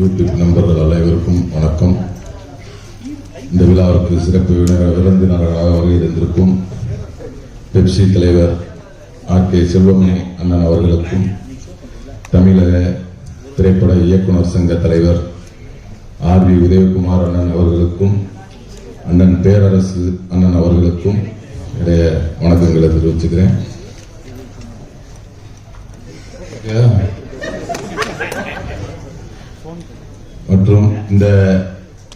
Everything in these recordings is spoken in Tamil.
யூடியூப் நண்பர்கள் அனைவருக்கும் வணக்கம். இந்த விழாவிற்கு சிறப்பு விருந்தினர்களாக வருகை தந்திருக்கும் பெப்சி தலைவர் ஆர். கே. செல்வமணி அண்ணன் அவர்களுக்கும் தமிழக திரைப்பட இயக்குனர் சங்க தலைவர் ஆர். வி. உதயகுமார் அண்ணன் அவர்களுக்கும் அண்ணன் பேரரசு அண்ணன் அவர்களுக்கும் நிறைய வணக்கங்களை தெரிவிச்சுக்கிறேன். மற்றும் இந்த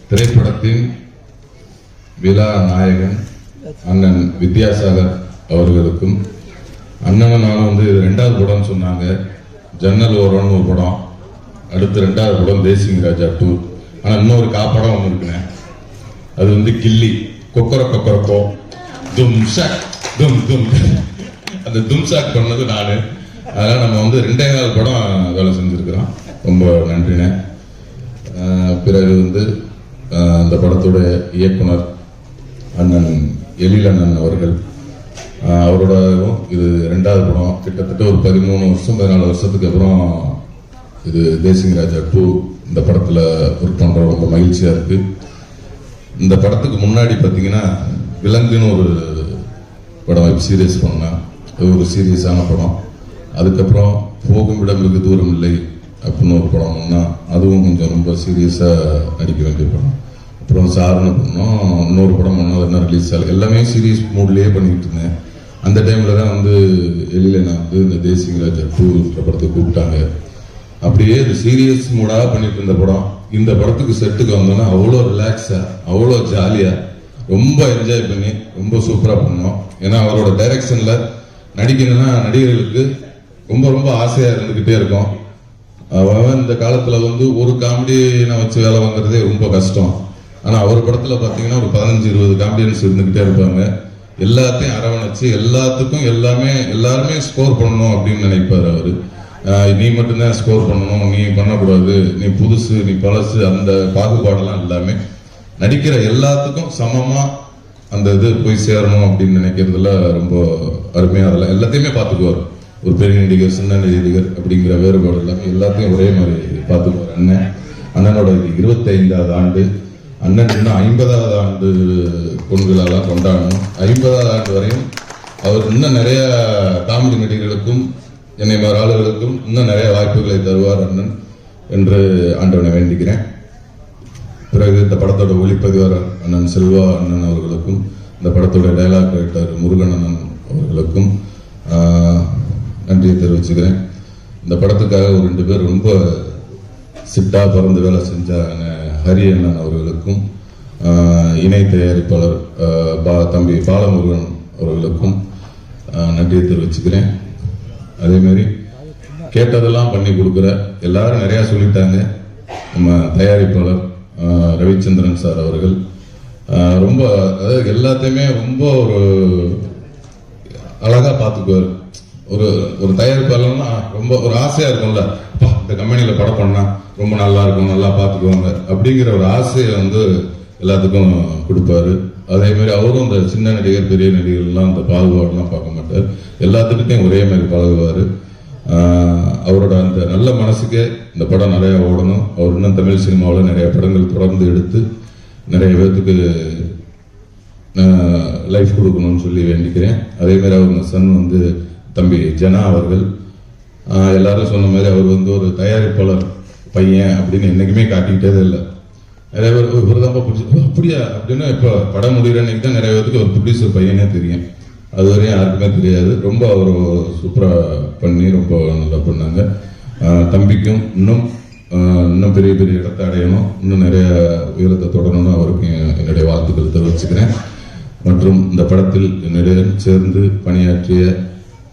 திரைப்படத்தின் விழா நாயகன் அண்ணன் வித்யாசாகர் அவர்களுக்கும் அண்ணனும் நானும் வந்து ரெண்டாவது படம்னு சொன்னாங்க. ஜன்னல் ஓரம்னு ஒரு படம் அடுத்து ரெண்டாவது படம் தேசிங் ராஜா டூ ஆனால் இன்னொரு காப்படம் ஒன்று இருக்குண்ணே. அது வந்து கில்லி கொக்கர கொக்கரக்கோ. தும் தும் தும். அந்த தும்சாக் பண்ணது நான். அதனால் நம்ம வந்து ரெண்டே நாள் படம் வேலை செஞ்சுருக்கிறோம். ரொம்ப நன்றிண்ணே. பிறகு வந்து அந்த படத்தோட இயக்குனர் அண்ணன் எழில் அண்ணன் அவர்கள் அவரோடவும் இது ரெண்டாவது படம். கிட்டத்தட்ட ஒரு பதிமூணு வருஷம் பதினாலு வருஷத்துக்கு அப்புறம் இது தேசிங் ராஜா டூ இந்த படத்தில் ஒர்க் பண்ணுறோம் ரொம்ப மகிழ்ச்சியாக இருக்குது இந்த படத்துக்கு முன்னாடி பார்த்தீங்கன்னா விலங்குன்னு ஒரு படம் வெப் சீரியஸ் பண்ணேன் அது ஒரு சீரியஸான படம். அதுக்கப்புறம் போகும் இடம் வெகு தூரம் இல்லை. அப்படின்னு ஒரு படம் தான் அதுவும் கொஞ்சம் ரொம்ப சீரியஸாக அடிக்க வேண்டிய படம். அப்புறம் சார்னு பண்ணோம் இன்னொரு படம் பண்ணோம் அது என்ன ரிலீஸ் ஆகல. எல்லாமே சீரியஸ் மூட்லேயே பண்ணிக்கிட்டு இருந்தேன். அந்த டைமில் தான் வந்து எழில நான் வந்து இந்த தேசிங் ராஜா படத்தை கூப்பிட்டாங்க. அப்படியே இது சீரியஸ் மூடாக பண்ணிட்டு இருந்த படம். இந்த படத்துக்கு செட்டுக்கு வந்தோன்னா அவ்வளோ ரிலாக்ஸாக அவ்வளோ ஜாலியாக ரொம்ப என்ஜாய் பண்ணி ரொம்ப சூப்பராக பண்ணோம். ஏன்னா அவரோட டைரக்ஷனில் நடிக்கணும்னா நடிகர்களுக்கு ரொம்ப ரொம்ப ஆசையாக இருந்துக்கிட்டே இருக்கும். அவன் இந்த காலத்தில் வந்து ஒரு காமெடியை வச்சு வேலை வாங்குறதே ரொம்ப கஷ்டம். ஆனால் அவர் படத்தில் பார்த்தீங்கன்னா ஒரு பதினஞ்சு இருபது காமெடியன்ஸ் இருந்துக்கிட்டே இருப்பாங்க. எல்லாத்தையும் அரவணைச்சு எல்லாத்துக்கும் எல்லாமே எல்லாருமே ஸ்கோர் பண்ணணும் அப்படின்னு நினைப்பார் அவர். நீ மட்டும்தான் ஸ்கோர் பண்ணணும் நீ பண்ணக்கூடாது நீ புதுசு நீ பழசு அந்த பாகுபாடெல்லாம் எல்லாமே நடிக்கிற எல்லாத்துக்கும் சமமாக அந்த இது போய் சேரணும் அப்படின்னு நினைக்கிறதுல ரொம்ப அருமையாக அதெல்லாம் எல்லாத்தையுமே பார்த்துக்குவார் ஒரு பெரிய நடிகர் சின்ன நடிகர் அப்படிங்கிற வேறுபாடு எல்லாமே எல்லாத்தையும் ஒரே மாதிரி பார்த்து அண்ணன். அண்ணனோட இருபத்தைந்தாவது ஆண்டு அண்ணன் இன்னும் ஐம்பதாவது ஆண்டு பொன்விழாலாம் கொண்டாடணும். ஐம்பதாவது ஆண்டு வரையும் அவர் இன்னும் நிறைய காமெடி நடிகர்களுக்கும் என்னை மாதிரி ஆளுகளுக்கும் இன்னும் நிறைய வாய்ப்புகளை தருவார் அண்ணன் என்று ஆண்டவனை வேண்டிக்கிறேன். பிறகு இந்த படத்தோட ஒளிப்பதிவாளர் அண்ணன் செல்வா அண்ணன் அவர்களுக்கும் இந்த படத்தோட டைலாக் ரைட்டர் முருகன் அண்ணன் அவர்களுக்கும் நன்றியை தெரிவிச்சுக்கிறேன். இந்த படத்துக்காக ஒரு ரெண்டு பேர் ரொம்ப சிட்டாக பிறந்து வேலை செஞ்ச ஹரி அண்ணன் அவர்களுக்கும் இணை தயாரிப்பாளர் பா- தம்பி பாலமுருகன் அவர்களுக்கும் நன்றியை தெரிவிச்சுக்கிறேன். அதேமாரி கேட்டதெல்லாம் பண்ணி கொடுக்குற எல்லாரும் நிறையா சொல்லிட்டாங்க. நம்ம தயாரிப்பாளர் ரவிச்சந்திரன் சார் அவர்கள். ரொம்ப அதாவது எல்லாத்தையுமே ரொம்ப ஒரு அழகா பார்த்துக்குவார். ஒரு ஒரு தயாரிப்பாளர்னா ரொம்ப ஒரு ஆசையா இருக்கும்ல. அப்பா, இந்த கம்பெனியில படம் பண்ணா ரொம்ப நல்லா இருக்கும் நல்லா பார்த்துக்குவாங்க. அப்படிங்கிற ஒரு ஆசையை வந்து எல்லாத்துக்கும் கொடுப்பாரு. அதே மாதிரி அவரும் இந்த சின்ன நடிகர் பெரிய நடிகர்லாம் அந்த பாகுபாடுலாம் பார்க்க மாட்டார். எல்லாத்துக்கிட்டையும் ஒரே மாதிரி பழகுவார். அவரோட அந்த நல்ல மனசுக்கு இந்த படம் நிறையா ஓடணும். அவர் இன்னும் தமிழ் சினிமாவில் நிறைய படங்கள் தொடர்ந்து எடுத்து நிறைய பேர்த்துக்கு லைஃப் கொடுக்கணும்னு சொல்லி வேண்டிக்கிறேன். அதே மாதிரி அவங்க சன் வந்து தம்பி ஜனா அவர்கள் எல்லாரும் சொன்ன மாதிரி அவர் வந்து ஒரு தயாரிப்பாளர் பையன் அப்படின்னு என்றைக்குமே காட்டிக்கிட்டே இல்லை. நிறைய பேர் இவர் தான் அப்படியா? அப்படின்னா இப்போ படம் முடிகிற அன்னைக்கு தான் நிறைய பேருக்கு ஒரு ப்ரொடியூசர் பையனே தெரியும். அது வரையும் யாருக்குமே தெரியாது. ரொம்ப அவர் சூப்பராக பண்ணி ரொம்ப நல்லா பண்ணாங்க. தம்பிக்கும் இன்னும் இன்னும் பெரிய பெரிய இடத்தை அடையணும். இன்னும் நிறைய உயரத்தை தொடரணும்னு அவருக்கு என்னுடைய வாழ்த்துக்கள் தெரிவிச்சுக்கிறேன். மற்றும் இந்த படத்தில் என்னுடன் சேர்ந்து பணியாற்றிய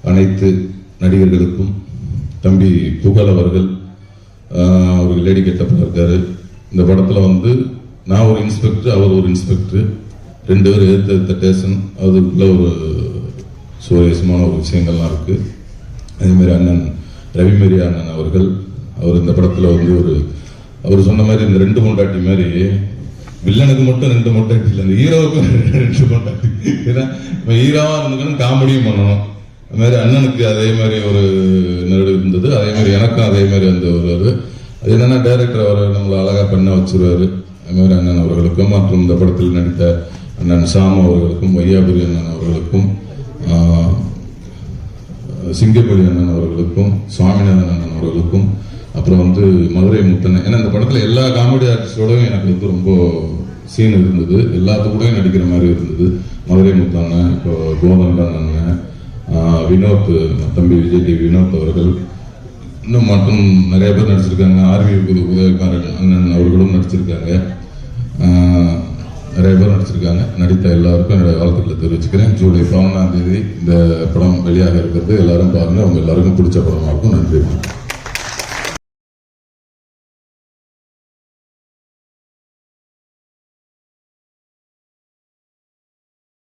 அனைத்து நடிகர்களுக்கும் தம்பி புகழ் அவர்கள் ஆஹ் அவர் லேடி கெட்டப்பில் இருக்காரு. இந்த படத்தில் வந்து நான் ஒரு இன்ஸ்பெக்டர் அவர் ஒரு இன்ஸ்பெக்டர். ரெண்டு பேரும் எடுத்த எடுத்த டேஷன் அதுக்குள்ள ஒரு சுவாரஸ்யமான ஒரு விஷயங்கள்லாம் இருக்குது அதே மாதிரி அண்ணன் ரவிமேரி அண்ணன் அவர்கள் அவர் இந்த படத்தில் வந்து ஒரு அவர் சொன்ன மாதிரி இந்த ரெண்டு மூண்டாட்டி மாதிரி வில்லனுக்கு மட்டும் ரெண்டு மொட்டாட்டி இல்லை இந்த ஹீரோவுக்கும் ரெண்டு மொட்டாட்டி ஏன்னா இப்போ ஹீரோவாக இருந்துக்கணும் காமெடியும் பண்ணணும். அது மாதிரி அண்ணனுக்கு அதே மாதிரி ஒரு நெருடு இருந்தது. அதே மாதிரி எனக்கும் அதே மாதிரி அந்த ஒரு அது. என்னன்னா டைரக்டர் அவர் நம்மளை அழகாக பண்ண வச்சிருவாரு. அது மாதிரி அண்ணன் அவர்களுக்கும் மற்றும் இந்த படத்தில் நடித்த அண்ணன் சாம் அவர்களுக்கும் வையாபுரி அண்ணன் அவர்களுக்கும் சிங்கப்பள்ளி அண்ணன் அவர்களுக்கும் சுவாமிநாதன் அண்ணன் அவர்களுக்கும் அப்புறம் வந்து மதுரை முத்தன் ஏன்னா இந்த படத்தில் எல்லா காமெடி ஆர்டிஸ்டோடையும் எனக்கு வந்து ரொம்ப சீன் இருந்தது. எல்லாத்துக்கூடயும் நடிக்கிற மாதிரி இருந்தது. மதுரை முத்தண்ணன் இப்போ கோதண்டன் அண்ணன் வினோத் தம்பி விஜய் டி வினோத் அவர்கள் இன்னும் மற்றும் நிறைய பேர் நடிச்சிருக்காங்க. ஆர்வி உதயகாரன் அண்ணன் அவர்களும் நடிச்சிருக்காங்க. நிறைய பேர் நடிச்சிருக்காங்க. நடித்த எல்லாருக்கும் என்னுடைய வாழ்த்துக்களை தெரிவிச்சுக்கிறேன். ஜூலை பதினொன்றாம் தேதி இந்த படம் வெளியாக இருக்கிறது. எல்லாரும் பாருங்க. அவங்க எல்லாருக்கும் பிடிச்ச படமாக இருக்கும். நன்றி.